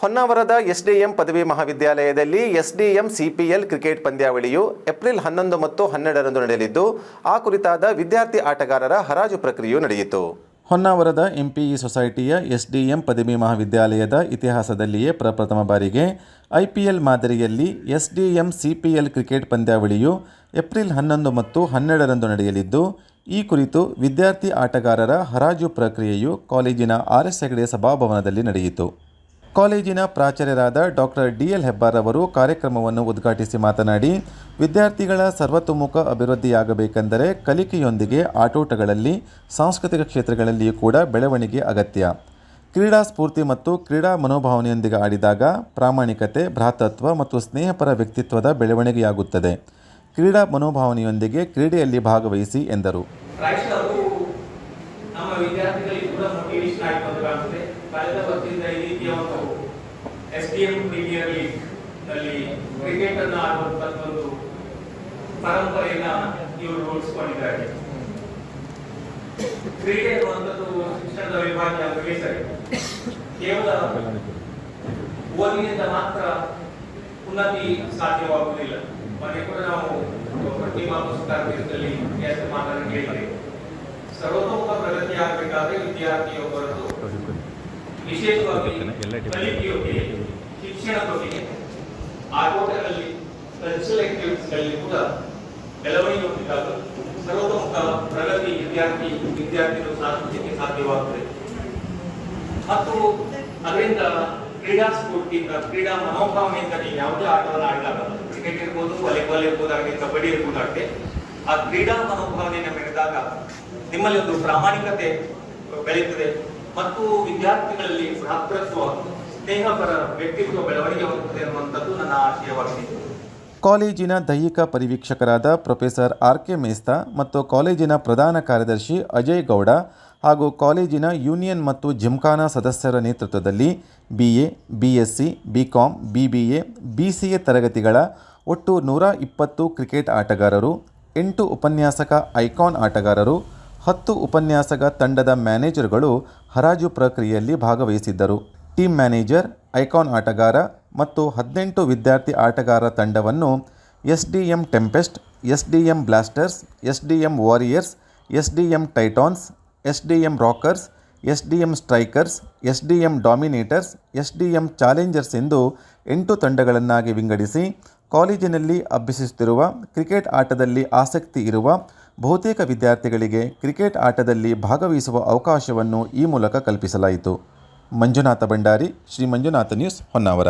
ಹೊನ್ನಾವರದ SDM ಪದವಿ ಮಹಾವಿದ್ಯಾಲಯದಲ್ಲಿ SDM CPL cricket ಪಂದ್ಯಾವಳಿಯು ಏಪ್ರಿಲ್ ಹನ್ನೊಂದು ಮತ್ತು ಹನ್ನೆರಡರಂದು ನಡೆಯಲಿದ್ದು, ಆ ಕುರಿತಾದ ವಿದ್ಯಾರ್ಥಿ ಆಟಗಾರರ ಹರಾಜು ಪ್ರಕ್ರಿಯೆಯು ನಡೆಯಿತು. ಹೊನ್ನಾವರದ ಎಂಪಿಇ ಸೊಸೈಟಿಯ ಎಸ್ಡಿಎಂ ಪದವಿ ಮಹಾವಿದ್ಯಾಲಯದ ಇತಿಹಾಸದಲ್ಲಿಯೇ ಪ್ರಪ್ರಥಮ ಬಾರಿಗೆ ಐಪಿಎಲ್ ಮಾದರಿಯಲ್ಲಿ ಎಸ್ಡಿಎಂ ಸಿಪಿಎಲ್ ಕ್ರಿಕೆಟ್ ಪಂದ್ಯಾವಳಿಯು ಏಪ್ರಿಲ್ ಹನ್ನೊಂದು ಮತ್ತು ಹನ್ನೆರಡರಂದು ನಡೆಯಲಿದ್ದು, ಈ ಕುರಿತು ವಿದ್ಯಾರ್ಥಿ ಆಟಗಾರರ ಹರಾಜು ಪ್ರಕ್ರಿಯೆಯು ಕಾಲೇಜಿನ ಆರ್ ಎಸ್ ಹೆಗಡೆ ಸಭಾಭವನದಲ್ಲಿ ನಡೆಯಿತು. ಕಾಲೇಜಿನ ಪ್ರಾಚಾರ್ಯರಾದ ಡಾಕ್ಟರ್ ಡಿ ಎಲ್ ಹೆಬ್ಬಾರ್ ಅವರು ಕಾರ್ಯಕ್ರಮವನ್ನು ಉದ್ಘಾಟಿಸಿ ಮಾತನಾಡಿ, ವಿದ್ಯಾರ್ಥಿಗಳ ಸರ್ವತೋಮುಖ ಅಭಿವೃದ್ಧಿಯಾಗಬೇಕೆಂದರೆ ಕಲಿಕೆಯೊಂದಿಗೆ ಆಟೋಟಗಳಲ್ಲಿ, ಸಾಂಸ್ಕೃತಿಕ ಕ್ಷೇತ್ರಗಳಲ್ಲಿಯೂ ಕೂಡ ಬೆಳವಣಿಗೆ ಅಗತ್ಯ. ಕ್ರೀಡಾ ಸ್ಫೂರ್ತಿ ಮತ್ತು ಕ್ರೀಡಾ ಮನೋಭಾವನೆಯೊಂದಿಗೆ ಆಡಿದಾಗ ಪ್ರಾಮಾಣಿಕತೆ, ಭ್ರಾತತ್ವ ಮತ್ತು ಸ್ನೇಹಪರ ವ್ಯಕ್ತಿತ್ವದ ಬೆಳವಣಿಗೆಯಾಗುತ್ತದೆ. ಕ್ರೀಡಾ ಮನೋಭಾವನೆಯೊಂದಿಗೆ ಕ್ರೀಡೆಯಲ್ಲಿ ಭಾಗವಹಿಸಿ ಎಂದರು. ವಿದ್ಯಾರ್ಥಿಗಳಿಗೆ ಕೂಡ ಮೋಟಿವೇಶನ್ ಆಗಿ ಅಂತ ಕಾಣ್ತದೆ ಕಳೆದ ವರ್ಷದಿಂದ ಈ ರೀತಿಯ ಒಂದು ಎಸ್ ಟಿ ಎಂ ಪ್ರೀಮಿಯರ್ ಲೀಗ್ನಲ್ಲಿ ಕ್ರಿಕೆಟ್ ಅನ್ನು ಆಡುವಂತ ಒಂದು ಪರಂಪರೆಯನ್ನ ಇವರು ರೂಢಿಸಿಕೊಂಡಿದ್ದಾರೆ. ಕ್ರೀಡೆ ಅನ್ನುವಂಥದ್ದು ಶಿಕ್ಷಣದ ವಿಭಾಗ ಅಲ್ಲವೇ ಸರಿ. ಕೇವಲ ಓದಿನಿಂದ ಮಾತ್ರ ಉನ್ನತಿ ಸಾಧ್ಯವಾಗುವುದಿಲ್ಲ. ಮನೆ ಕೂಡ ನಾವು ಪ್ರತಿಮಾ ಪುಸ್ತಕ ಎಷ್ಟು ಪ್ರಗತಿ ಆಗಬೇಕಾದ್ರೆ ವಿದ್ಯಾರ್ಥಿಯೊಬ್ಬರದ್ದು ವಿಶೇಷವಾಗಿ ಕಲಿಕೆಯೊಂದಿಗೆ ಶಿಕ್ಷಣದೊಂದಿಗೆ ಆಟೋಟಗಳಲ್ಲಿ ಕಲ್ಚರಲ್ ಆಕ್ಟಿವಿಟೀಸ್ಗಳಲ್ಲಿ ಕೂಡ ಬೆಳವಣಿಗೆ ಹೊಂದಿದಾಗ ಸರ್ವತೋಮುಖ ಪ್ರಗತಿ ವಿದ್ಯಾರ್ಥಿ ವಿದ್ಯಾರ್ಥಿಗಳು ಸಾಧಿಸಲಿಕ್ಕೆ ಸಾಧ್ಯವಾಗುತ್ತದೆ ಮತ್ತು ಅದರಿಂದ ಕ್ರೀಡಾ ಸ್ಫೂರ್ತಿಯಿಂದ ಕ್ರೀಡಾ ಮನೋಭಾವನೆಯಿಂದ ನೀವು ಯಾವುದೇ ಆಟವನ್ನು ಆಡಿದಾಗ ಕ್ರಿಕೆಟ್ ಇರ್ಬೋದು ವಾಲಿಬಾಲ್ ಇರ್ಬೋದಾಗಲಿ ಕಬಡ್ಡಿ ಇರ್ಬೋದಾಗಲಿ ಆ ಕ್ರೀಡಾ ಮನೋಭಾವನೆಯನ್ನು ಬೆಳೆದಾಗ ನಿಮ್ಮಲ್ಲಿ ಒಂದು ಪ್ರಾಮಾಣಿಕತೆ ಬೆಳೆಯುತ್ತದೆ. ಮತ್ತು ವಿದ್ಯಾರ್ಥಿಗಳಲ್ಲಿ ಭ್ರಾತೃತ್ವ, ಸ್ನೇಹಪರ ವ್ಯಕ್ತಿತ್ವ ಬೆಳವಣಿಗೆ ಹೋಗುತ್ತದೆ ಅನ್ನುವಂಥದ್ದು ನನ್ನ ಆಶಯವಾಗಿದೆ ಕಾಲೇಜಿನ ದೈಹಿಕ ಪರಿವೀಕ್ಷಕರಾದ ಪ್ರೊಫೆಸರ್ ಆರ್ ಕೆ ಮೇಸ್ತಾ ಮತ್ತು ಕಾಲೇಜಿನ ಪ್ರಧಾನ ಕಾರ್ಯದರ್ಶಿ ಅಜಯ್ ಗೌಡ ಹಾಗೂ ಕಾಲೇಜಿನ ಯೂನಿಯನ್ ಮತ್ತು ಜಿಮ್ಖಾನಾ ಸದಸ್ಯರ ನೇತೃತ್ವದಲ್ಲಿ B A B S C B com B B A B C A ತರಗತಿಗಳ ಒಟ್ಟು ನೂರ ಇಪ್ಪತ್ತು ಕ್ರಿಕೆಟ್ ಆಟಗಾರರು, ಎಂಟು ಉಪನ್ಯಾಸಕ ಐಕಾನ್ ಆಟಗಾರರು ಹತ್ತು ಉಪನ್ಯಾಸಕ ತಂಡದ ಮ್ಯಾನೇಜರ್ಗಳು ಹರಾಜು ಪ್ರಕ್ರಿಯೆಯಲ್ಲಿ ಭಾಗವಹಿಸಿದ್ದರು. ಟೀಮ್ ಮ್ಯಾನೇಜರ್, ಐಕಾನ್ ಆಟಗಾರ ಮತ್ತು ಹದಿನೆಂಟು ವಿದ್ಯಾರ್ಥಿ ಆಟಗಾರ ತಂಡವನ್ನು S D M tempest S D M blasters S D M warriors S D M titans S D M rockers S D M strikers S D M dominators S D M challengers ಎಂದು ಎಂಟು ತಂಡಗಳನ್ನಾಗಿ ವಿಂಗಡಿಸಿ, ಕಾಲೇಜಿನಲ್ಲಿ ಅಭ್ಯಸಿಸುತ್ತಿರುವ, cricket ಆಟದಲ್ಲಿ ಆಸಕ್ತಿ ಇರುವ ಬಹುತೇಕ ವಿದ್ಯಾರ್ಥಿಗಳಿಗೆ cricket ಆಟದಲ್ಲಿ ಭಾಗವಹಿಸುವ ಅವಕಾಶವನ್ನು ಈ ಮೂಲಕ ಕಲ್ಪಿಸಲಾಯಿತು. ಮಂಜುನಾಥ ಭಂಡಾರಿ, ಶ್ರೀ ಮಂಜುನಾಥ ನ್ಯೂಸ್ ಹೊನ್ನಾವರ.